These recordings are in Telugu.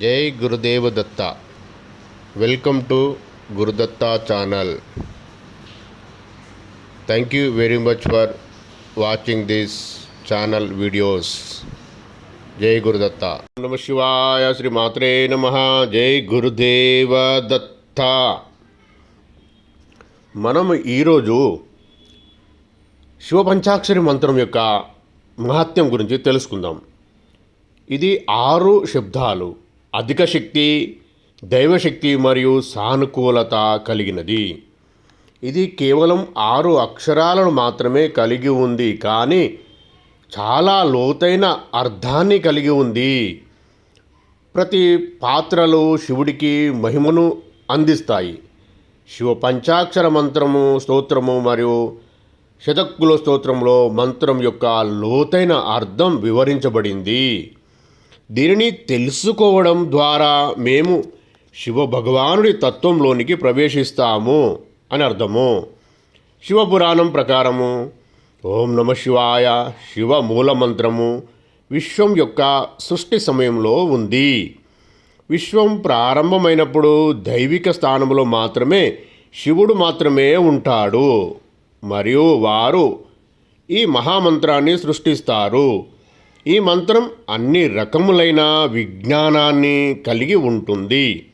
జై Gurudeva Datta. Welcome to Gurudatta channel. Thank you very much for watching this channel videos జై గురుదత్త. నమ శివాయ శ్రీ మాత్రే నమ. జై గురుదేవ దత్త. మనం ఈరోజు శివపంచాక్షరి మంత్రం యొక్క మహత్యం గురించి తెలుసుకుందాం. ఇది ఆరు శబ్దాలు. అధిక శక్తి దైవశక్తి మరియు సానుకూలత కలిగినది. ఇది కేవలం ఆరు అక్షరాలను మాత్రమే కలిగి ఉంది కానీ చాలా లోతైన అర్థాన్ని కలిగి ఉంది. ప్రతి పాత్రలు శివుడికి మహిమను అందిస్తాయి. శివ పంచాక్షర మంత్రము స్తోత్రము మరియు శతక్కుల స్తోత్రంలో మంత్రం యొక్క లోతైన అర్థం వివరించబడింది. దీనిని తెలుసుకోవడం ద్వారా మేము శివ భగవానుడి తత్వంలోనికి ప్రవేశిస్తాము అని అర్థము. శివపురాణం ప్రకారము ఓం నమ శివాయ శివ మూలమంత్రము విశ్వం యొక్క సృష్టి సమయంలో ఉంది. విశ్వం ప్రారంభమైనప్పుడు దైవిక స్థానంలో మాత్రమే శివుడు మాత్రమే ఉంటాడు. మరియు వారు ఈ మహామంత్రాన్ని సృష్టిస్తారు. ఈ మంత్రం అన్ని రకములైన విజ్ఞానాన్ని కలిగి ఉంటుంది.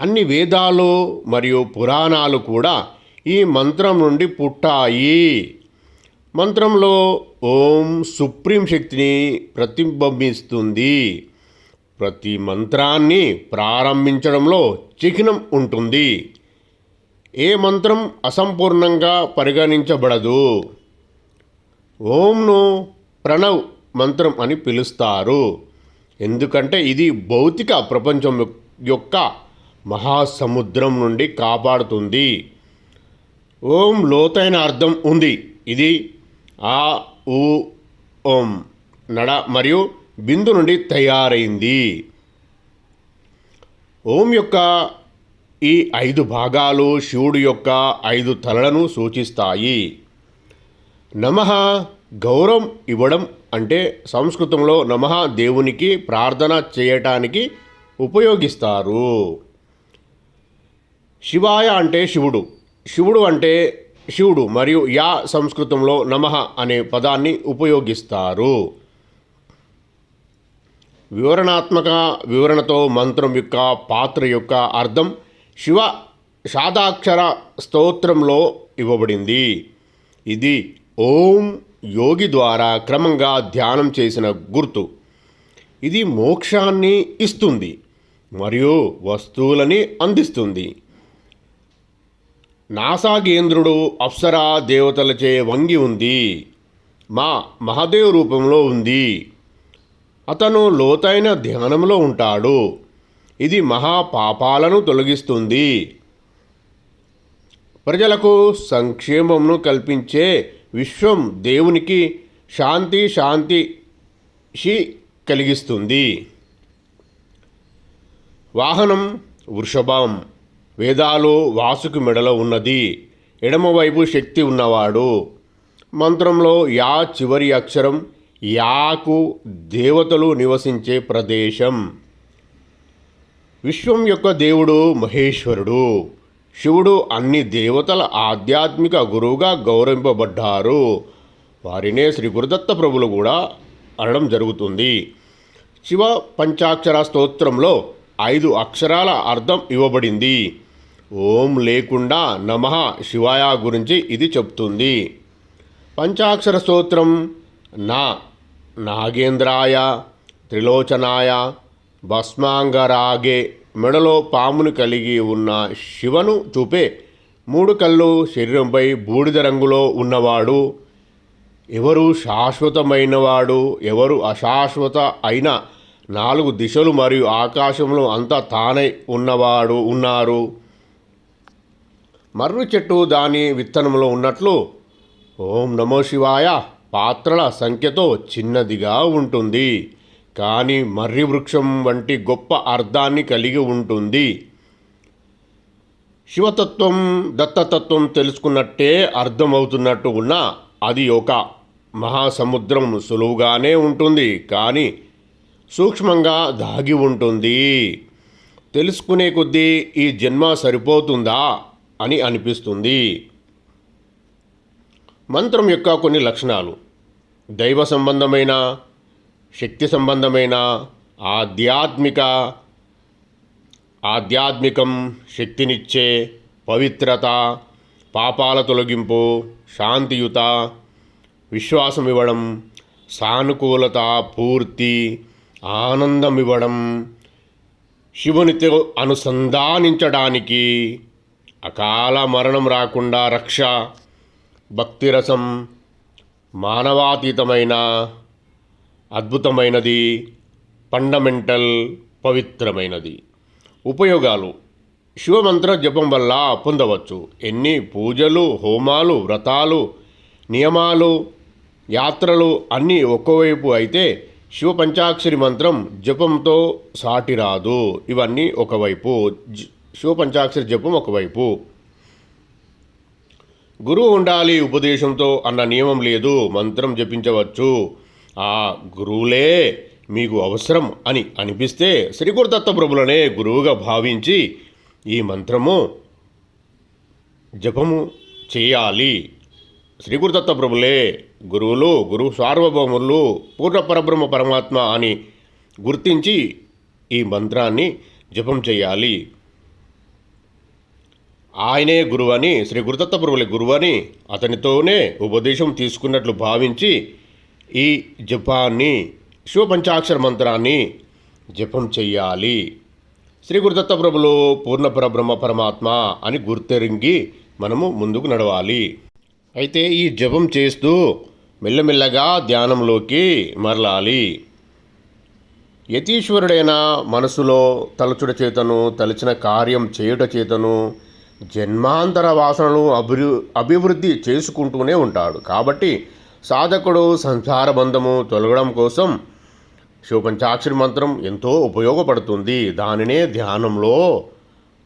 అన్ని వేదాలు మరియు పురాణాలు కూడా ఈ మంత్రం నుండి పుట్టాయి. మంత్రంలో ఓం సుప్రీం శక్తిని ప్రతిబింబిస్తుంది. ప్రతి మంత్రాన్ని ప్రారంభించడంలో చిహ్నం ఉంటుంది. ఏ మంత్రం అసంపూర్ణంగా పరిగణించబడదు. ఓంను ప్రణవ్ మంత్రం అని పిలుస్తారు. ఎందుకంటే ఇది భౌతిక ప్రపంచం యొక్క మహాసముద్రం నుండి కాపాడుతుంది. ఓం లోతైన అర్థం ఉంది. ఇది ఆ ఊ ఓం నడ మరియు బిందు నుండి తయారైంది. ఓం యొక్క ఈ ఐదు భాగాలు శివుడు యొక్క ఐదు తలలను సూచిస్తాయి. నమః గౌరవం ఇవ్వడం అంటే సంస్కృతంలో నమః దేవునికి ప్రార్థన చేయటానికి ఉపయోగిస్తారు. శివాయ అంటే శివుడు. శివుడు అంటే శివుడు మరియు యా సంస్కృతంలో నమః అనే పదాన్ని ఉపయోగిస్తారు. వివరణాత్మక వివరణతో మంత్రం యొక్క పాత్ర యొక్క అర్థం శివ శాదాక్షర స్తోత్రంలో ఇవ్వబడింది. ఇది ఓం యోగి ద్వారా క్రమంగా ధ్యానం చేసిన గుర్తు. ఇది మోక్షాన్ని ఇస్తుంది మరియు వస్తువులని అందిస్తుంది. నాసాగేంద్రుడు అప్సరా దేవతలచే వంగి ఉంది. మా మహాదేవ్ రూపంలో ఉంది. అతను లోతైన ధ్యానంలో ఉంటాడు. ఇది మహాపాపాలను తొలగిస్తుంది. ప్రజలకు సంక్షేమంను కల్పించే విశ్వం దేవునికి శాంతి శాంతి షి కలిగిస్తుంది. వాహనం వృషభం. వేదాలు వాసుకు మెడలో ఉన్నది. ఎడమవైపు శక్తి ఉన్నవాడు. మంత్రంలో యా చివరి అక్షరం యాకు దేవతలు నివసించే ప్రదేశం. విశ్వం యొక్క దేవుడు మహేశ్వరుడు. శివుడు అన్ని దేవతల ఆధ్యాత్మిక గురువుగా గౌరవింపబడ్డారు. వారినే శ్రీ గురుదత్త ప్రభులు కూడా అనడం జరుగుతుంది. శివ పంచాక్షర స్తోత్రంలో ఐదు అక్షరాల అర్థం ఇవ్వబడింది. ఓం లేకుండా నమః శివాయ గురించి ఇది చెప్తుంది. పంచాక్షర స్తోత్రం నా నాగేంద్రాయ త్రిలోచనాయ భస్మాంగరాగే మెడలో పామును కలిగి ఉన్న శివను చూపే మూడు కళ్ళు శరీరంపై బూడిద రంగులో ఉన్నవాడు. ఎవరు శాశ్వతమైనవాడు ఎవరు అశాశ్వత అయిన నాలుగు దిశలు మరియు ఆకాశంలో అంతా తానై ఉన్నవాడు ఉన్నారు. మర్రి చెట్టు దాని విత్తనంలో ఉన్నట్లు ఓం నమో శివాయ పాత్రల సంఖ్యతో చిన్నదిగా ఉంటుంది. కానీ మర్రి వృక్షం వంటి గొప్ప అర్థాన్ని కలిగి ఉంటుంది. శివతత్వం దత్తతత్వం తెలుసుకున్నట్టే అర్థమవుతున్నట్టు ఉన్న అది ఒక మహాసముద్రం సులువుగానే ఉంటుంది కానీ సూక్ష్మంగా దాగి ఉంటుంది. తెలుసుకునే కొద్దీ ఈ జన్మ సరిపోతుందా అని అనిపిస్తుంది. మంత్రం యొక్క కొన్ని లక్షణాలు. దైవ సంబంధమైన శక్తి సంబంధమైన ఆధ్యాత్మిక ఆధ్యాత్మికం శక్తినిచ్చే పవిత్రత పాపాల తొలగింపు శాంతియుత విశ్వాసం ఇవ్వడం సానుకూలత పూర్తి ఆనందం ఇవ్వడం శివునితో అనుసంధానించడానికి అకాల మరణం రాకుండా రక్ష భక్తిరసం మానవాతీతమైన అద్భుతమైనది ఫండమెంటల్ పవిత్రమైనది. ఉపయోగాలు. శివమంత్ర జపం వల్ల పొందవచ్చు. ఎన్ని పూజలు హోమాలు వ్రతాలు నియమాలు యాత్రలు అన్నీ ఒక్కోవైపు అయితే శివ పంచాక్షరి మంత్రం జపంతో సాటి రాదు ఇవన్నీ ఒకవైపు. శివ పంచాక్షరి జపం ఒకవైపు. గురువు ఉండాలి ఉపదేశంతో అన్న నియమం లేదు. మంత్రం జపించవచ్చు. ఆ గురువులే మీకు అవసరం అని అనిపిస్తే శ్రీ గురుదత్త ప్రభులనే గురువుగా భావించి ఈ మంత్రము జపము చేయాలి. శ్రీ గురుదత్త ప్రభులే గురువులు గురువు సార్వభౌములు పూర్ణ పరబ్రహ్మ పరమాత్మ అని గుర్తించి ఈ మంత్రాన్ని జపం చేయాలి. ఆయనే గురువని శ్రీ గురుదత్త ప్రభుల గురువని అతనితోనే ఉపదేశం తీసుకున్నట్లు భావించి ఈ జపాన్ని శివపంచాక్షర మంత్రాన్ని జపం చెయ్యాలి. శ్రీ గురుదత్త ప్రభులు పూర్ణ బ్రహ్మ పరమాత్మ అని గుర్తెరింగి మనము ముందుకు నడవాలి. అయితే ఈ జపం చేస్తూ మెల్లమెల్లగా ధ్యానంలోకి మరలాలి. యతీశ్వరుడైన మనసులో తలచుడ చేతను తలచిన కార్యం చేయుట చేతను జన్మాంతర వాసనలు అభివృ అభివృద్ధి చేసుకుంటూనే ఉంటాడు. కాబట్టి సాధకుడు సంసార బంధము తొలగడం కోసం శివపంచాక్షరి మంత్రం ఎంతో ఉపయోగపడుతుంది. దానినే ధ్యానంలో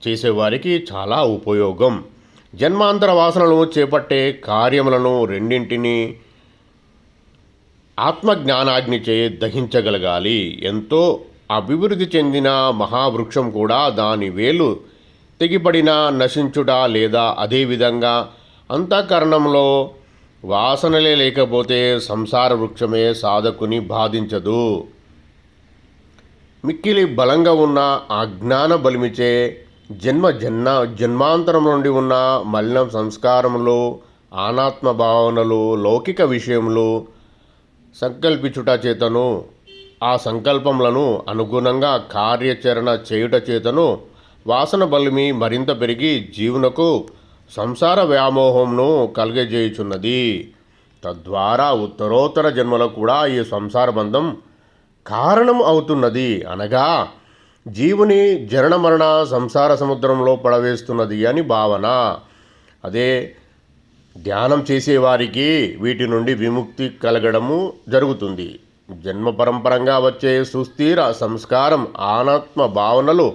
చేసేవారికి చాలా ఉపయోగం. జన్మాంతర వాసనలు చేపట్టే కార్యములను రెండింటినీ ఆత్మజ్ఞానాగ్నిచే దహించగలగాలి. ఎంతో అభివృద్ధి చెందిన మహావృక్షం కూడా దాని వేలు తెగిపడినా నశించుట లేదా అదేవిధంగా అంతఃకరణంలో వాసనలే లేకపోతే సంసార వృక్షమే సాధకుని బాధించదు. మిక్కిలి బలంగా ఉన్న అజ్ఞాన బలిమిచే జన్మ జన్మ జన్మాంతరం నుండి ఉన్న మలినం సంస్కారములు ఆనాత్మ భావనలు లౌకిక విషయములు సంకల్పించుట చేతను ఆ సంకల్పములను అనుగుణంగా కార్యాచరణ చేయుట చేతను వాసన బలిమి మరింత పెరిగి జీవునకు సంసార వ్యామోహంను కలిగజేయుచున్నది. తద్వారా ఉత్తరోత్తర జన్మలో కూడా ఈ సంసార బంధం కారణం అవుతున్నది. అనగా జీవుని జనన మరణ సంసార సముద్రంలో పడవేస్తున్నది అని భావన. అదే ధ్యానం చేసేవారికి వీటి నుండి విముక్తి కలగడము జరుగుతుంది. జన్మ పరంపరంగా వచ్చే సుస్థిర సంస్కారం ఆనాత్మ భావనలు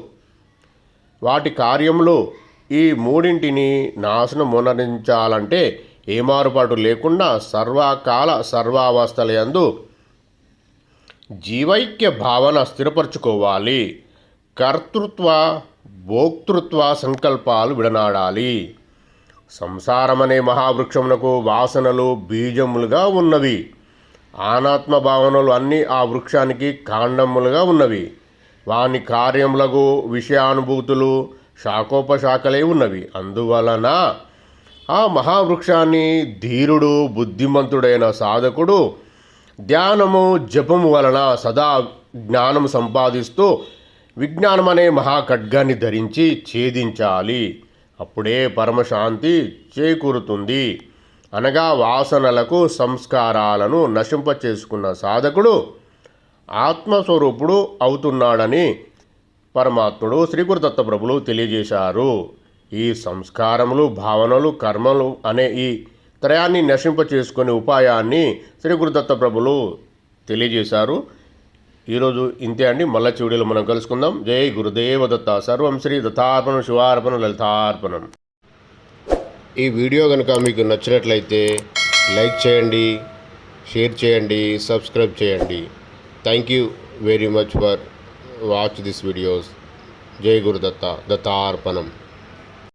వాటి కార్యములు ఈ మూడింటిని నాశనం మునరించాలంటే ఏ మారుపాటు లేకుండా సర్వకాల సర్వావస్థలయందు జీవైక్య భావన స్థిరపరచుకోవాలి. కర్తృత్వ భోక్తృత్వ సంకల్పాలు విడనాడాలి. సంసారమనే మహావృక్షమునకు వాసనలు బీజములుగా ఉన్నవి. ఆనాత్మ భావనలు అన్నీ ఆ వృక్షానికి కాండములుగా ఉన్నవి. వాని కార్యములకు విషయానుభూతులు శాఖోపశాఖలే ఉన్నవి. అందువలన ఆ మహావృక్షాన్ని ధీరుడు బుద్ధిమంతుడైన సాధకుడు ధ్యానము జపము వలన సదా జ్ఞానం సంపాదిస్తూ విజ్ఞానం అనే మహాఖడ్గాన్ని ధరించి ఛేదించాలి. అప్పుడే పరమశాంతి చేకూరుతుంది. అనగా వాసనలకు సంస్కారాలను నశింపచేసుకున్న సాధకుడు ఆత్మస్వరూపుడు అవుతున్నాడని పరమాత్ముడు శ్రీగురుదత్త ప్రభులు తెలియజేశారు. ఈ సంస్కారములు భావనలు కర్మలు అనే ఈ త్రయాన్ని నశింప చేసుకునే ఉపాయాన్ని శ్రీ గురుదత్త ప్రభులు తెలియజేశారు. ఈరోజు ఇంతే అండి. మళ్ళా చివరిలో మనం కలుసుకుందాం. జై గురుదేవ దత్త సర్వం శ్రీ దత్తార్పణం శివార్పణం లలితార్పణం. ఈ వీడియో కనుక మీకు నచ్చినట్లయితే లైక్ చేయండి షేర్ చేయండి సబ్స్క్రైబ్ చేయండి. Thank you very much for watch this videos జై గురుదత్త దత్తార్పణం